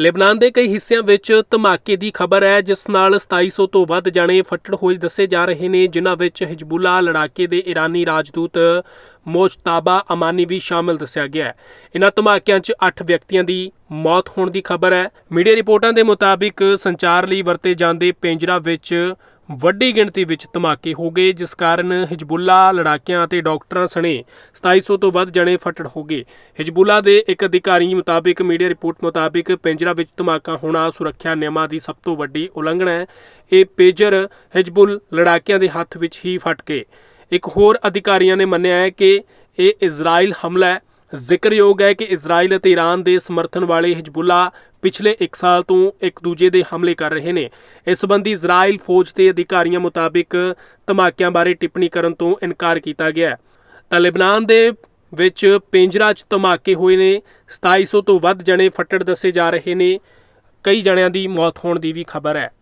Lebanon ਦੇ ਕਈ ਹਿੱਸਿਆਂ ਵਿੱਚ ਧਮਾਕੇ ਦੀ ਖਬਰ ਹੈ, ਜਿਸ ਨਾਲ 2700 ਤੋਂ ਵੱਧ ਜਣੇ ਫੱਟੜ ਹੋਏ ਦੱਸੇ ਜਾ ਰਹੇ ਨੇ, ਜਿਨ੍ਹਾਂ ਵਿੱਚ ਹਿਜਬੁੱਲਾ ਲੜਾਕੇ ਦੇ ਇਰਾਨੀ ਰਾਜਦੂਤ ਮੋਜਤਾਬਾ ਅਮਾਨੀ ਵੀ ਸ਼ਾਮਲ ਦੱਸਿਆ ਗਿਆ ਹੈ। ਇਨ੍ਹਾਂ ਧਮਾਕਿਆਂ 'ਚ 8 ਵਿਅਕਤੀਆਂ ਦੀ ਮੌਤ ਹੋਣ ਦੀ ਖਬਰ ਹੈ। ਮੀਡੀਆ ਰਿਪੋਰਟਾਂ ਦੇ ਮੁਤਾਬਿਕ ਸੰਚਾਰ ਲਈ ਵਰਤੇ ਜਾਂਦੇ ਪੇਂਜਰਾ ਵਿੱਚ ਵੱਡੀ ਗਿਣਤੀ ਵਿੱਚ ਧਮਾਕੇ ਹੋ ਗਏ, ਜਿਸ ਕਾਰਨ ਹਿਜਬੁੱਲਾ ਲੜਾਕਿਆਂ ਅਤੇ ਡਾਕਟਰਾਂ ਸਣੇ 2700 ਤੋਂ ਵੱਧ ਜਣੇ ਫੱਟੜ ਹੋ ਗਏ। ਹਿਜਬੁੱਲਾ ਦੇ ਇੱਕ ਅਧਿਕਾਰੀ ਮੁਤਾਬਿਕ ਮੀਡੀਆ ਰਿਪੋਰਟ ਮੁਤਾਬਿਕ ਪੇਂਜਰਾ ਵਿੱਚ ਧਮਾਕਾ ਹੋਣਾ ਸੁਰੱਖਿਆ ਨਿਯਮਾਂ ਦੀ ਸਭ ਤੋਂ ਵੱਡੀ ਉਲੰਘਣਾ ਹੈ। ਇਹ ਪੇਜਰ ਹਿਜਬੁੱਲ ਲੜਾਕਿਆਂ ਦੇ ਹੱਥ ਵਿੱਚ ਹੀ ਫਟ ਗਏ। ਇੱਕ ਹੋਰ ਅਧਿਕਾਰੀਆਂ ਨੇ ਮੰਨਿਆ ਹੈ ਕਿ ਇਹ ਇਜ਼ਰਾਈਲ ਹਮਲਾ ਹੈ। ਜ਼ਿਕਰਯੋਗ ਹੈ ਕਿ ਇਜ਼ਰਾਈਲ ਅਤੇ ਈਰਾਨ ਦੇ ਸਮਰਥਨ ਵਾਲੇ ਹਿਜਬੁੱਲਾ ਪਿਛਲੇ 1 ਸਾਲ ਤੋਂ ਇੱਕ ਦੂਜੇ ਦੇ ਹਮਲੇ ਕਰ ਰਹੇ ਨੇ। ਇਸ ਸੰਬੰਧੀ ਇਜ਼ਰਾਈਲ ਫੌਜ ਦੇ ਅਧਿਕਾਰੀਆਂ ਮੁਤਾਬਿਕ ਧਮਾਕਿਆਂ ਬਾਰੇ ਟਿੱਪਣੀ ਕਰਨ ਤੋਂ ਇਨਕਾਰ ਕੀਤਾ ਗਿਆ ਹੈ। ਤਾਂ ਲੈਬਨਾਨ ਦੇ ਵਿੱਚ ਪੇਂਜਰਾ 'ਚ ਧਮਾਕੇ ਹੋਏ ਨੇ। 2700 ਤੋਂ ਵੱਧ ਜਣੇ ਫੱਟੜ ਦੱਸੇ ਜਾ ਰਹੇ ਨੇ। ਕਈ ਜਣਿਆਂ ਦੀ ਮੌਤ ਹੋਣ ਦੀ ਵੀ ਖਬਰ ਹੈ।